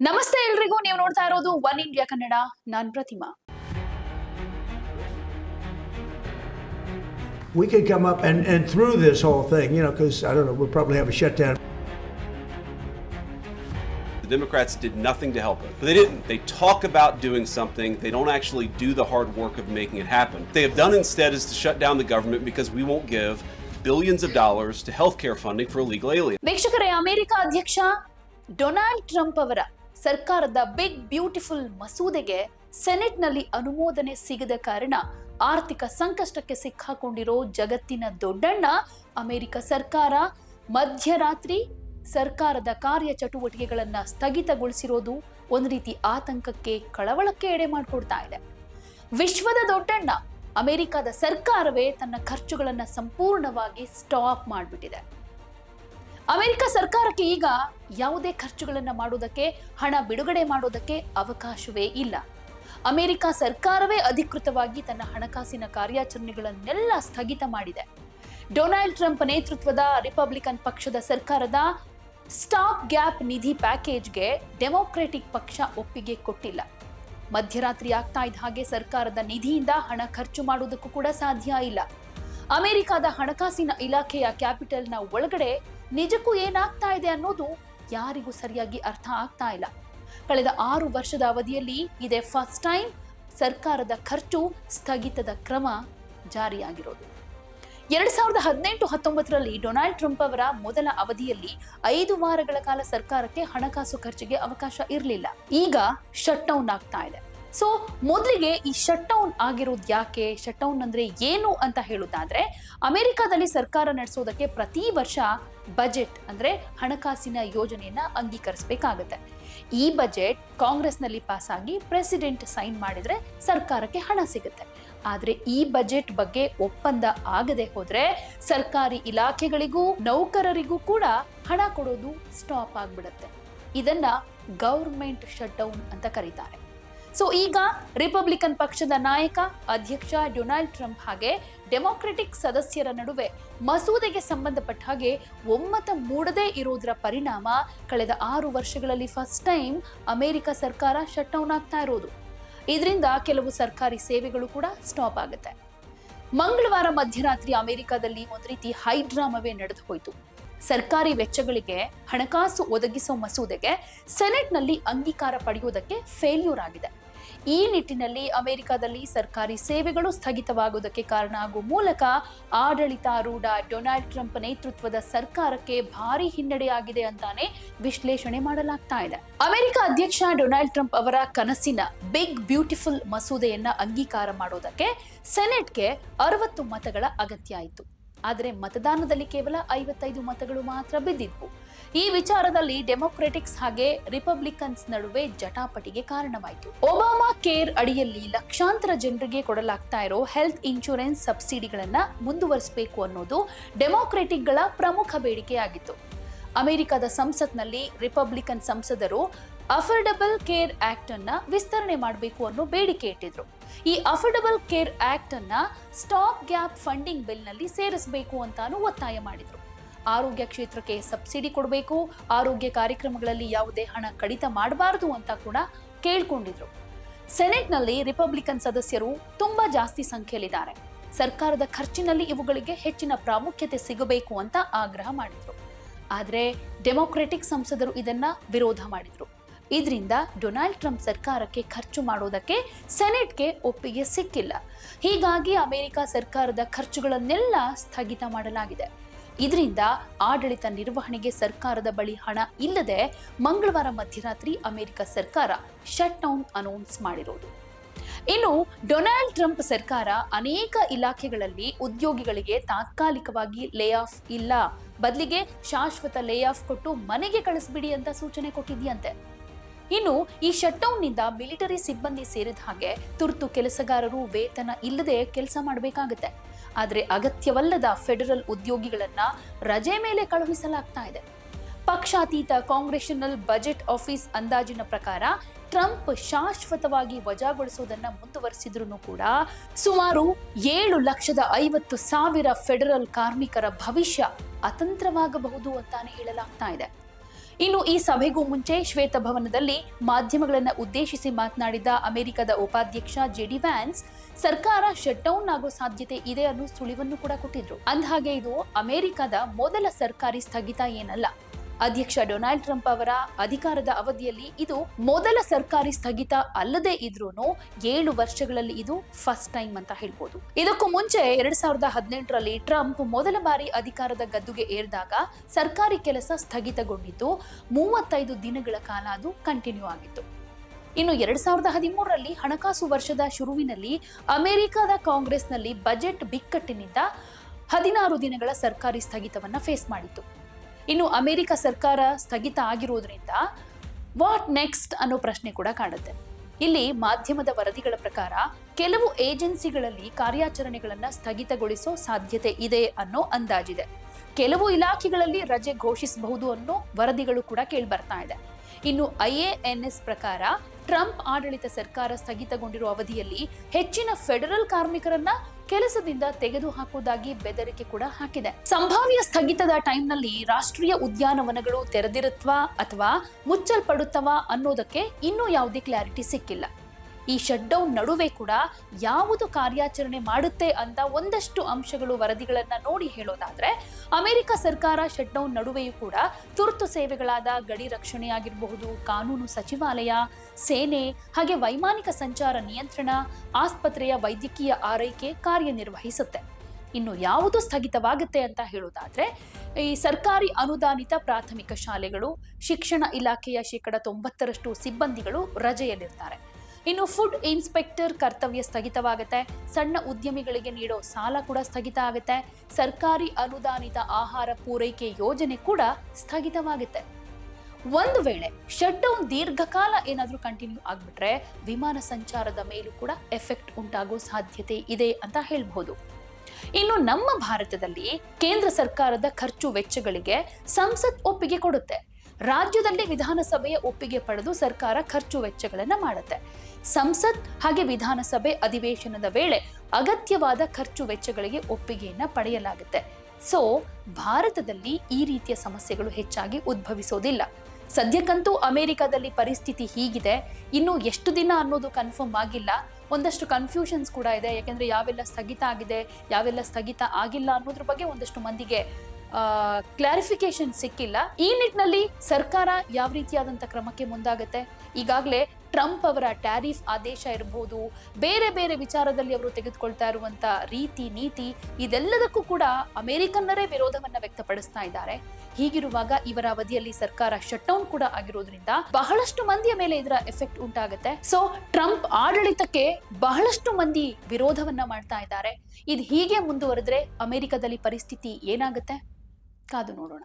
ನಮಸ್ತೆ ಎಲ್ರಿಗೂ ನೀವು ನೋಡ್ತಾ ಇರೋದು one India Kannada non Pratima we could come up and, and through this whole thing, you know, because I don't know, we'll probably have a shutdown. The Democrats did nothing to help it. But they didn't. They talk about doing something. They don't actually do the hard work of making it happen. What they have done instead is to shut down the government because we won't give billions of dollars to healthcare funding for illegal aliens. ವೀಕ್ಷಕರೇ America ಅಧ್ಯಕ್ಷ Donald Trump ಅವರ ಸರ್ಕಾರದ big beautiful ಮಸೂದೆಗೆ ಸೆನೆಟ್ನಲ್ಲಿ ಅನುಮೋದನೆ ಸಿಗದ ಕಾರಣ ಆರ್ಥಿಕ ಸಂಕಷ್ಟಕ್ಕೆ ಸಿಕ್ಕಾಕೊಂಡಿರೋ ಜಗತ್ತಿನ ದೊಡ್ಡಣ್ಣ ಅಮೆರಿಕ ಸರ್ಕಾರ ಮಧ್ಯರಾತ್ರಿ ಸರ್ಕಾರದ ಕಾರ್ಯ ಚಟುವಟಿಕೆಗಳನ್ನ ಸ್ಥಗಿತಗೊಳಿಸಿರೋದು ಒಂದು ರೀತಿ ಆತಂಕಕ್ಕೆ ಕಳವಳಕ್ಕೆ ಎಡೆ ಮಾಡಿಕೊಡ್ತಾ ಇದೆ. ವಿಶ್ವದ ದೊಡ್ಡಣ್ಣ ಅಮೆರಿಕದ ಸರ್ಕಾರವೇ ತನ್ನ ಖರ್ಚುಗಳನ್ನು ಸಂಪೂರ್ಣವಾಗಿ ಸ್ಟಾಪ್ ಮಾಡಿಬಿಟ್ಟಿದೆ. ಅಮೆರಿಕ ಸರ್ಕಾರಕ್ಕೆ ಈಗ ಯಾವುದೇ ಖರ್ಚುಗಳನ್ನು ಮಾಡೋದಕ್ಕೆ, ಹಣ ಬಿಡುಗಡೆ ಮಾಡೋದಕ್ಕೆ ಅವಕಾಶವೇ ಇಲ್ಲ. ಅಮೆರಿಕ ಸರ್ಕಾರವೇ ಅಧಿಕೃತವಾಗಿ ತನ್ನ ಹಣಕಾಸಿನ ಕಾರ್ಯಾಚರಣೆಗಳನ್ನೆಲ್ಲ ಸ್ಥಗಿತ ಮಾಡಿದೆ. ಡೊನಾಲ್ಡ್ ಟ್ರಂಪ್ ನೇತೃತ್ವದ ರಿಪಬ್ಲಿಕನ್ ಪಕ್ಷದ ಸರ್ಕಾರದ ಸ್ಟಾಪ್ ಗ್ಯಾಪ್ ನಿಧಿ ಪ್ಯಾಕೇಜ್ಗೆ ಡೆಮೊಕ್ರೆಟಿಕ್ ಪಕ್ಷ ಒಪ್ಪಿಗೆ ಕೊಟ್ಟಿಲ್ಲ. ಮಧ್ಯರಾತ್ರಿ ಆಗ್ತಾ ಇದ್ದ ಹಾಗೆ ಸರ್ಕಾರದ ನಿಧಿಯಿಂದ ಹಣ ಖರ್ಚು ಮಾಡುವುದಕ್ಕೂ ಕೂಡ ಸಾಧ್ಯ ಇಲ್ಲ. ಅಮೆರಿಕದ ಹಣಕಾಸಿನ ಇಲಾಖೆಯ ಕ್ಯಾಪಿಟಲ್ನ ಒಳಗಡೆ ನಿಜಕ್ಕೂ ಏನಾಗ್ತಾ ಇದೆ ಅನ್ನೋದು ಯಾರಿಗೂ ಸರಿಯಾಗಿ ಅರ್ಥ ಆಗ್ತಾ ಇಲ್ಲ. ಕಳೆದ ಆರು ವರ್ಷದ ಅವಧಿಯಲ್ಲಿ ಇದೇ ಫಸ್ಟ್ ಟೈಮ್ ಸರ್ಕಾರದ ಖರ್ಚು ಸ್ಥಗಿತದ ಕ್ರಮ ಜಾರಿಯಾಗಿರೋದು. ಎರಡ್ ಸಾವಿರದ ಹದಿನೆಂಟು ಹತ್ತೊಂಬತ್ತರಲ್ಲಿ ಡೊನಾಲ್ಡ್ ಟ್ರಂಪ್ ಅವರ ಮೊದಲ ಅವಧಿಯಲ್ಲಿ ಐದು ವಾರಗಳ ಕಾಲ ಸರ್ಕಾರಕ್ಕೆ ಹಣಕಾಸು ಖರ್ಚಿಗೆ ಅವಕಾಶ ಇರಲಿಲ್ಲ. ಈಗ ಶಟ್ ಡೌನ್ ಆಗ್ತಾ ಇದೆ. ಸೊ ಮೊದಲಿಗೆ ಈ ಶಟ್ ಡೌನ್ ಆಗಿರೋದು ಯಾಕೆ? ಶಟ್ ಡೌನ್ ಅಂದ್ರೆ ಏನು ಅಂತ ಹೇಳುದಾದ್ರೆ, ಅಮೆರಿಕಾದಲ್ಲಿ ಸರ್ಕಾರ ನಡೆಸೋದಕ್ಕೆ ಪ್ರತಿ ವರ್ಷ ಬಜೆಟ್ ಅಂದ್ರೆ ಹಣಕಾಸಿನ ಯೋಜನೆಯನ್ನ ಅಂಗೀಕರಿಸಬೇಕಾಗುತ್ತೆ. ಈ ಬಜೆಟ್ ಕಾಂಗ್ರೆಸ್ನಲ್ಲಿ ಪಾಸ್ ಆಗಿ ಪ್ರೆಸಿಡೆಂಟ್ ಸೈನ್ ಮಾಡಿದ್ರೆ ಸರ್ಕಾರಕ್ಕೆ ಹಣ ಸಿಗುತ್ತೆ. ಆದರೆ ಈ ಬಜೆಟ್ ಬಗ್ಗೆ ಒಪ್ಪಂದ ಆಗದೆ ಹೋದರೆ ಸರ್ಕಾರಿ ಇಲಾಖೆಗಳಿಗೂ, ನೌಕರರಿಗೂ ಕೂಡ ಹಣ ಕೊಡೋದು ಸ್ಟಾಪ್ ಆಗಿಬಿಡುತ್ತೆ. ಇದನ್ನ ಗೌರ್ಮೆಂಟ್ ಶಟ್ ಡೌನ್ ಅಂತ ಕರೀತಾರೆ. ಸೊ ಈಗ ರಿಪಬ್ಲಿಕನ್ ಪಕ್ಷದ ನಾಯಕ ಅಧ್ಯಕ್ಷ ಡೊನಾಲ್ಡ್ ಟ್ರಂಪ್ ಹಾಗೆ ಡೆಮೊಕ್ರೆಟಿಕ್ ಸದಸ್ಯರ ನಡುವೆ ಮಸೂದೆಗೆ ಸಂಬಂಧಪಟ್ಟ ಹಾಗೆ ಒಮ್ಮತ ಮೂಡದೇ ಇರೋದರ ಪರಿಣಾಮ ಕಳೆದ ಆರು ವರ್ಷಗಳಲ್ಲಿ ಫಸ್ಟ್ ಟೈಮ್ ಅಮೆರಿಕ ಸರ್ಕಾರ ಶಟ್ ಡೌನ್ ಆಗ್ತಾ ಇರೋದು. ಇದರಿಂದ ಕೆಲವು ಸರ್ಕಾರಿ ಸೇವೆಗಳು ಕೂಡ ಸ್ಟಾಪ್ ಆಗುತ್ತೆ. ಮಂಗಳವಾರ ಮಧ್ಯರಾತ್ರಿ ಅಮೆರಿಕದಲ್ಲಿ ಒಂದು ರೀತಿ ಹೈಡ್ರಾಮವೇ ನಡೆದು ಹೋಯಿತು. ಸರ್ಕಾರಿ ವೆಚ್ಚಗಳಿಗೆ ಹಣಕಾಸು ಒದಗಿಸೋ ಮಸೂದೆಗೆ ಸೆನೆಟ್ನಲ್ಲಿ ಅಂಗೀಕಾರ ಪಡೆಯುವುದಕ್ಕೆ ಫೇಲ್ಯೂರ್ ಆಗಿದೆ. ಈ ನಿಟ್ಟಿನಲ್ಲಿ ಅಮೆರಿಕದಲ್ಲಿ ಸರ್ಕಾರಿ ಸೇವೆಗಳು ಸ್ಥಗಿತವಾಗುವುದಕ್ಕೆ ಕಾರಣ ಆಗುವ ಮೂಲಕ ಆಡಳಿತಾರೂಢ ಡೊನಾಲ್ಡ್ ಟ್ರಂಪ್ ನೇತೃತ್ವದ ಸರ್ಕಾರಕ್ಕೆ ಭಾರಿ ಹಿನ್ನಡೆಯಾಗಿದೆ ಅಂತಾನೆ ವಿಶ್ಲೇಷಣೆ ಮಾಡಲಾಗ್ತಾ ಇದೆ. ಅಮೆರಿಕ ಅಧ್ಯಕ್ಷ ಡೊನಾಲ್ಡ್ ಟ್ರಂಪ್ ಅವರ ಕನಸಿನ ಬಿಗ್ ಬ್ಯೂಟಿಫುಲ್ ಮಸೂದೆಯನ್ನ ಅಂಗೀಕಾರ ಮಾಡೋದಕ್ಕೆ ಸೆನೆಟ್ಗೆ ಅರವತ್ತು ಮತಗಳ ಅಗತ್ಯ ಆಯಿತು. ಆದರೆ ಮತದಾನದಲ್ಲಿ ಕೇವಲ ಐವತ್ತೈದು ಮತಗಳು ಮಾತ್ರ ಬಿದ್ದಿದ್ವು. ಈ ವಿಚಾರದಲ್ಲಿ ಡೆಮೊಕ್ರೆಟಿಕ್ಸ್ ಹಾಗೆ ರಿಪಬ್ಲಿಕನ್ಸ್ ನಡುವೆ ಜಟಾಪಟಿಗೆ ಕಾರಣವಾಯಿತು. ಒಬಾಮಾ ಕೇರ್ ಅಡಿಯಲ್ಲಿ ಲಕ್ಷಾಂತರ ಜನರಿಗೆ ಕೊಡಲಾಗ್ತಾ ಇರೋ ಹೆಲ್ತ್ ಇನ್ಶೂರೆನ್ಸ್ ಸಬ್ಸಿಡಿಗಳನ್ನ ಮುಂದುವರಿಸಬೇಕು ಅನ್ನೋದು ಡೆಮೊಕ್ರೆಟಿಕ್ಗಳ ಪ್ರಮುಖ ಬೇಡಿಕೆಯಾಗಿತ್ತು. ಅಮೆರಿಕದ ಸಂಸತ್ನಲ್ಲಿ ರಿಪಬ್ಲಿಕನ್ ಸಂಸದರು ಅಫೋರ್ಡಬಲ್ ಕೇರ್ ಆಕ್ಟ್ ಅನ್ನ ವಿಸ್ತರಣೆ ಮಾಡಬೇಕು ಅನ್ನೋ ಬೇಡಿಕೆ ಇಟ್ಟಿದ್ರು. ಈ ಅಫೋರ್ಡಬಲ್ ಕೇರ್ ಆಕ್ಟ್ ಅನ್ನ ಸ್ಟಾಪ್ ಗ್ಯಾಪ್ ಫಂಡಿಂಗ್ ಬಿಲ್ನಲ್ಲಿ ಸೇರಿಸಬೇಕು ಅಂತಾನು ಒತ್ತಾಯ ಮಾಡಿದ್ರು. ಆರೋಗ್ಯ ಕ್ಷೇತ್ರಕ್ಕೆ ಸಬ್ಸಿಡಿ ಕೊಡಬೇಕು, ಆರೋಗ್ಯ ಕಾರ್ಯಕ್ರಮಗಳಲ್ಲಿ ಯಾವುದೇ ಹಣ ಕಡಿತ ಮಾಡಬಾರದು ಅಂತ ಕೂಡ ಕೇಳ್ಕೊಂಡಿದ್ರು. ಸೆನೆಟ್ನಲ್ಲಿ ರಿಪಬ್ಲಿಕನ್ ಸದಸ್ಯರು ತುಂಬಾ ಜಾಸ್ತಿ ಸಂಖ್ಯೆಯಲ್ಲಿದ್ದಾರೆ. ಸರ್ಕಾರದ ಖರ್ಚಿನಲ್ಲಿ ಇವುಗಳಿಗೆ ಹೆಚ್ಚಿನ ಪ್ರಾಮುಖ್ಯತೆ ಸಿಗಬೇಕು ಅಂತ ಆಗ್ರಹ ಮಾಡಿದ್ರು. ಆದರೆ ಡೆಮೊಕ್ರೆಟಿಕ್ ಸಂಸದರು ಇದನ್ನ ವಿರೋಧ ಮಾಡಿದ್ರು. ಇದರಿಂದ ಡೊನಾಲ್ಡ್ ಟ್ರಂಪ್ ಸರ್ಕಾರಕ್ಕೆ ಖರ್ಚು ಮಾಡೋದಕ್ಕೆ ಸೆನೆಟ್ಗೆ ಒಪ್ಪಿಗೆ ಸಿಕ್ಕಿಲ್ಲ. ಹೀಗಾಗಿ ಅಮೆರಿಕ ಸರ್ಕಾರದ ಖರ್ಚುಗಳನ್ನೆಲ್ಲ ಸ್ಥಗಿತ ಮಾಡಲಾಗಿದೆ. ಇದರಿಂದ ಆಡಳಿತ ನಿರ್ವಹಣೆಗೆ ಸರ್ಕಾರದ ಬಳಿ ಹಣ ಇಲ್ಲದೆ ಮಂಗಳವಾರ ಮಧ್ಯರಾತ್ರಿ ಅಮೆರಿಕ ಸರ್ಕಾರ ಶಟ್ ಡೌನ್ ಅನೌನ್ಸ್ ಮಾಡಿರೋದು. ಇನ್ನು ಡೊನಾಲ್ಡ್ ಟ್ರಂಪ್ ಸರ್ಕಾರ ಅನೇಕ ಇಲಾಖೆಗಳಲ್ಲಿ ಉದ್ಯೋಗಿಗಳಿಗೆ ತಾತ್ಕಾಲಿಕವಾಗಿ ಲೇ ಆಫ್ ಇಲ್ಲ. ಬದಲಿಗೆ ಶಾಶ್ವತ ಲೇ ಆಫ್ ಕೊಟ್ಟು ಮನೆಗೆ ಕಳಿಸ್ಬಿಡಿ ಅಂತ ಸೂಚನೆ ಕೊಟ್ಟಿದೆಯಂತೆ. ಇನ್ನು ಈ ಶಟ್ಡೌನ್ನಿಂದ ಮಿಲಿಟರಿ ಸಿಬ್ಬಂದಿ ಸೇರಿದ ಹಾಗೆ ತುರ್ತು ಕೆಲಸಗಾರರು ವೇತನ ಇಲ್ಲದೆ ಕೆಲಸ ಮಾಡಬೇಕಾಗುತ್ತೆ. ಆದರೆ ಅಗತ್ಯವಲ್ಲದ ಫೆಡರಲ್ ಉದ್ಯೋಗಿಗಳನ್ನ ರಜೆ ಮೇಲೆ ಕಳುಹಿಸಲಾಗ್ತಾ ಇದೆ. ಪಕ್ಷಾತೀತ ಕಾಂಗ್ರೆಷನಲ್ ಬಜೆಟ್ ಆಫೀಸ್ ಅಂದಾಜಿನ ಪ್ರಕಾರ ಟ್ರಂಪ್ ಶಾಶ್ವತವಾಗಿ ವಜಾಗೊಳಿಸುವುದನ್ನು ಮುಂದುವರಿಸಿದ್ರು ಕೂಡ ಸುಮಾರು ಏಳು ಲಕ್ಷದ ಐವತ್ತು ಸಾವಿರ ಫೆಡರಲ್ ಕಾರ್ಮಿಕರ ಭವಿಷ್ಯ ಅತಂತ್ರವಾಗಬಹುದು ಅಂತಾನೆ ಹೇಳಲಾಗ್ತಾ ಇದೆ. ಇನ್ನು ಈ ಸಭೆಗೂ ಮುಂಚೆ ಶ್ವೇತಭವನದಲ್ಲಿ ಮಾಧ್ಯಮಗಳನ್ನು ಉದ್ದೇಶಿಸಿ ಮಾತನಾಡಿದ ಅಮೆರಿಕದ ಉಪಾಧ್ಯಕ್ಷ ಜೆಡಿ ವ್ಯಾನ್ಸ್, ಸರ್ಕಾರ ಶಟ್ ಡೌನ್ ಆಗೋ ಸಾಧ್ಯತೆ ಇದೆ ಅನ್ನೋ ಸುಳಿವನ್ನು ಕೂಡ ಕೊಟ್ಟಿದ್ರು. ಅಂದಹಾಗೆ ಇದು ಅಮೆರಿಕದ ಮೊದಲ ಸರ್ಕಾರಿ ಸ್ಥಗಿತ ಏನಲ್ಲ. ಅಧ್ಯಕ್ಷ ಡೊನಾಲ್ಡ್ ಟ್ರಂಪ್ ಅವರ ಅಧಿಕಾರದ ಅವಧಿಯಲ್ಲಿ ಇದು ಮೊದಲ ಸರ್ಕಾರಿ ಸ್ಥಗಿತ ಅಲ್ಲದೆ ಇದ್ರೂ ಏಳು ವರ್ಷಗಳಲ್ಲಿ ಇದು ಫಸ್ಟ್ ಟೈಮ್ ಅಂತ ಹೇಳ್ಬೋದು. ಇದಕ್ಕೂ ಮುಂಚೆ ಎರಡ್ ಸಾವಿರದ ಹದಿನೆಂಟರಲ್ಲಿ ಟ್ರಂಪ್ ಮೊದಲ ಬಾರಿ ಅಧಿಕಾರದ ಗದ್ದುಗೆ ಏರಿದಾಗ ಸರ್ಕಾರಿ ಕೆಲಸ ಸ್ಥಗಿತಗೊಂಡಿದ್ದು ಮೂವತ್ತೈದು ದಿನಗಳ ಕಾಲ ಅದು ಕಂಟಿನ್ಯೂ ಆಗಿತ್ತು. ಇನ್ನು ಎರಡ್ ಸಾವಿರದ ಹದಿಮೂರರಲ್ಲಿ ಹಣಕಾಸು ವರ್ಷದ ಶುರುವಿನಲ್ಲಿ ಅಮೆರಿಕದ ಕಾಂಗ್ರೆಸ್ನಲ್ಲಿ ಬಜೆಟ್ ಬಿಕ್ಕಟ್ಟಿನಿಂದ ಹದಿನಾರು ದಿನಗಳ ಸರ್ಕಾರಿ ಸ್ಥಗಿತವನ್ನ ಫೇಸ್ ಮಾಡಿತ್ತು. ಇನ್ನು ಅಮೆರಿಕ ಸರ್ಕಾರ ಸ್ಥಗಿತ ಆಗಿರುವುದರಿಂದ ವಾಟ್ ನೆಕ್ಸ್ಟ್ ಅನ್ನೋ ಪ್ರಶ್ನೆ ಕೂಡ ಕಾಣುತ್ತೆ. ಇಲ್ಲಿ ಮಾಧ್ಯಮದ ವರದಿಗಳ ಪ್ರಕಾರ ಕೆಲವು ಏಜೆನ್ಸಿಗಳಲ್ಲಿ ಕಾರ್ಯಾಚರಣೆಗಳನ್ನು ಸ್ಥಗಿತಗೊಳಿಸೋ ಸಾಧ್ಯತೆ ಇದೆ ಅನ್ನೋ ಅಂದಾಜಿದೆ. ಕೆಲವು ಇಲಾಖೆಗಳಲ್ಲಿ ರಜೆ ಘೋಷಿಸಬಹುದು ಅನ್ನೋ ವರದಿಗಳು ಕೂಡ ಕೇಳಿಬರ್ತಾ ಇದೆ. ಇನ್ನು ಐಎಎನ್ಎಸ್ ಪ್ರಕಾರ ಟ್ರಂಪ್ ಆಡಳಿತ ಸರ್ಕಾರ ಸ್ಥಗಿತಗೊಂಡಿರುವ ಅವಧಿಯಲ್ಲಿ ಹೆಚ್ಚಿನ ಫೆಡರಲ್ ಕಾರ್ಮಿಕರನ್ನ ಕೆಲಸದಿಂದ ತೆಗೆದು ಹಾಕುವುದಾಗಿ ಬೆದರಿಕೆ ಕೂಡ ಹಾಕಿದೆ. ಸಂಭಾವ್ಯ ಸ್ಥಗಿತದ ಟೈಮ್ನಲ್ಲಿ ರಾಷ್ಟ್ರೀಯ ಉದ್ಯಾನವನಗಳು ತೆರೆದಿರುತ್ತವಾ ಅಥವಾ ಮುಚ್ಚಲ್ಪಡುತ್ತವಾ ಅನ್ನೋದಕ್ಕೆ ಇನ್ನೂ ಯಾವುದೇ ಕ್ಲಾರಿಟಿ ಸಿಕ್ಕಿಲ್ಲ. ಈ ಶಟ್ಡೌನ್ ನಡುವೆ ಕೂಡ ಯಾವುದು ಕಾರ್ಯಾಚರಣೆ ಮಾಡುತ್ತೆ ಅಂತ ಒಂದಷ್ಟು ಅಂಶಗಳು ವರದಿಗಳನ್ನ ನೋಡಿ ಹೇಳೋದಾದ್ರೆ, ಅಮೆರಿಕ ಸರ್ಕಾರ ಶಟ್ಡೌನ್ ನಡುವೆಯೂ ಕೂಡ ತುರ್ತು ಸೇವೆಗಳಾದ ಗಡಿ ರಕ್ಷಣೆ ಆಗಿರಬಹುದು, ಕಾನೂನು ಸಚಿವಾಲಯ, ಸೇನೆ, ಹಾಗೆ ವೈಮಾನಿಕ ಸಂಚಾರ ನಿಯಂತ್ರಣ, ಆಸ್ಪತ್ರೆಯ ವೈದ್ಯಕೀಯ ಆರೈಕೆ ಕಾರ್ಯನಿರ್ವಹಿಸುತ್ತೆ. ಇನ್ನು ಯಾವುದು ಸ್ಥಗಿತವಾಗುತ್ತೆ ಅಂತ ಹೇಳೋದಾದ್ರೆ, ಈ ಸರ್ಕಾರಿ ಅನುದಾನಿತ ಪ್ರಾಥಮಿಕ ಶಾಲೆಗಳು, ಶಿಕ್ಷಣ ಇಲಾಖೆಯ ಶೇಕಡ ತೊಂಬತ್ತರಷ್ಟು ಸಿಬ್ಬಂದಿಗಳು ರಜೆಯಲ್ಲಿರ್ತಾರೆ. ಇನ್ನು ಫುಡ್ ಇನ್ಸ್ಪೆಕ್ಟರ್ ಕರ್ತವ್ಯ ಸ್ಥಗಿತವಾಗುತ್ತೆ. ಸಣ್ಣ ಉದ್ಯಮಿಗಳಿಗೆ ನೀಡೋ ಸಾಲ ಕೂಡ ಸ್ಥಗಿತ ಆಗುತ್ತೆ. ಸರ್ಕಾರಿ ಅನುದಾನಿತ ಆಹಾರ ಪೂರೈಕೆ ಯೋಜನೆ ಕೂಡ ಸ್ಥಗಿತವಾಗುತ್ತೆ. ಒಂದು ವೇಳೆ ಶಟ್ ಡೌನ್ ದೀರ್ಘಕಾಲ ಏನಾದರೂ ಕಂಟಿನ್ಯೂ ಆಗಿಬಿಟ್ರೆ ವಿಮಾನ ಸಂಚಾರದ ಮೇಲೂ ಕೂಡ ಎಫೆಕ್ಟ್ ಉಂಟಾಗೋ ಸಾಧ್ಯತೆ ಇದೆ ಅಂತ ಹೇಳ್ಬೋದು ಇನ್ನು ನಮ್ಮ ಭಾರತದಲ್ಲಿ ಕೇಂದ್ರ ಸರ್ಕಾರದ ಖರ್ಚು ವೆಚ್ಚಗಳಿಗೆ ಸಂಸತ್ ಒಪ್ಪಿಗೆ ಕೊಡುತ್ತೆ. ರಾಜ್ಯದಲ್ಲಿ ವಿಧಾನಸಭೆಯ ಒಪ್ಪಿಗೆ ಪಡೆದು ಸರ್ಕಾರ ಖರ್ಚು ವೆಚ್ಚಗಳನ್ನು ಮಾಡುತ್ತೆ. ಸಂಸತ್ ಹಾಗೆ ವಿಧಾನಸಭೆ ಅಧಿವೇಶನದ ವೇಳೆ ಅಗತ್ಯವಾದ ಖರ್ಚು ವೆಚ್ಚಗಳಿಗೆ ಒಪ್ಪಿಗೆಯನ್ನ ಪಡೆಯಲಾಗುತ್ತೆ. ಸೊ, ಭಾರತದಲ್ಲಿ ಈ ರೀತಿಯ ಸಮಸ್ಯೆಗಳು ಹೆಚ್ಚಾಗಿ ಉದ್ಭವಿಸೋದಿಲ್ಲ. ಸದ್ಯಕ್ಕಂತೂ ಅಮೆರಿಕದಲ್ಲಿ ಪರಿಸ್ಥಿತಿ ಹೀಗಿದೆ. ಇನ್ನು ಎಷ್ಟು ದಿನ ಅನ್ನೋದು ಕನ್ಫರ್ಮ್ ಆಗಿಲ್ಲ. ಒಂದಷ್ಟು ಕನ್ಫ್ಯೂಷನ್ಸ್ ಕೂಡ ಇದೆ. ಯಾಕೆಂದ್ರೆ ಯಾವೆಲ್ಲ ಸ್ಥಗಿತ ಆಗಿದೆ, ಯಾವೆಲ್ಲ ಸ್ಥಗಿತ ಆಗಿಲ್ಲ ಅನ್ನೋದ್ರ ಬಗ್ಗೆ ಒಂದಷ್ಟು ಮಂದಿಗೆ ಕ್ಲಾರಿಫಿಕೇಶನ್ ಸಿಕ್ಕಿಲ್ಲ. ಈ ನಿಟ್ಟಿನಲ್ಲಿ ಸರ್ಕಾರ ಯಾವ ರೀತಿಯಾದಂಥ ಕ್ರಮಕ್ಕೆ ಮುಂದಾಗುತ್ತೆ? ಈಗಾಗಲೇ ಟ್ರಂಪ್ ಅವರ ಟ್ಯಾರಿಫ್ ಆದೇಶ ಇರಬಹುದು ಬೇರೆ ಬೇರೆ ವಿಚಾರದಲ್ಲಿ ಅವರು ತೆಗೆದುಕೊಳ್ತಾ ಇರುವಂತ ರೀತಿ, ನೀತಿ, ಇದೆಲ್ಲದಕ್ಕೂ ಕೂಡ ಅಮೆರಿಕನ್ನರೇ ವಿರೋಧವನ್ನ ವ್ಯಕ್ತಪಡಿಸ್ತಾ ಇದ್ದಾರೆ. ಹೀಗಿರುವಾಗ ಇವರ ಅವಧಿಯಲ್ಲಿ ಸರ್ಕಾರ ಶಟ್ ಡೌನ್ ಕೂಡ ಆಗಿರೋದ್ರಿಂದ ಬಹಳಷ್ಟು ಮಂದಿಯ ಮೇಲೆ ಇದರ ಎಫೆಕ್ಟ್ ಉಂಟಾಗುತ್ತೆ. ಸೊ ಟ್ರಂಪ್ ಆಡಳಿತಕ್ಕೆ ಬಹಳಷ್ಟು ಮಂದಿ ವಿರೋಧವನ್ನ ಮಾಡ್ತಾ ಇದ್ದಾರೆ. ಇದು ಹೀಗೆ ಮುಂದುವರೆದ್ರೆ ಅಮೆರಿಕದಲ್ಲಿ ಪರಿಸ್ಥಿತಿ ಏನಾಗುತ್ತೆ? ಕಾದು ನೋಡೋಣ.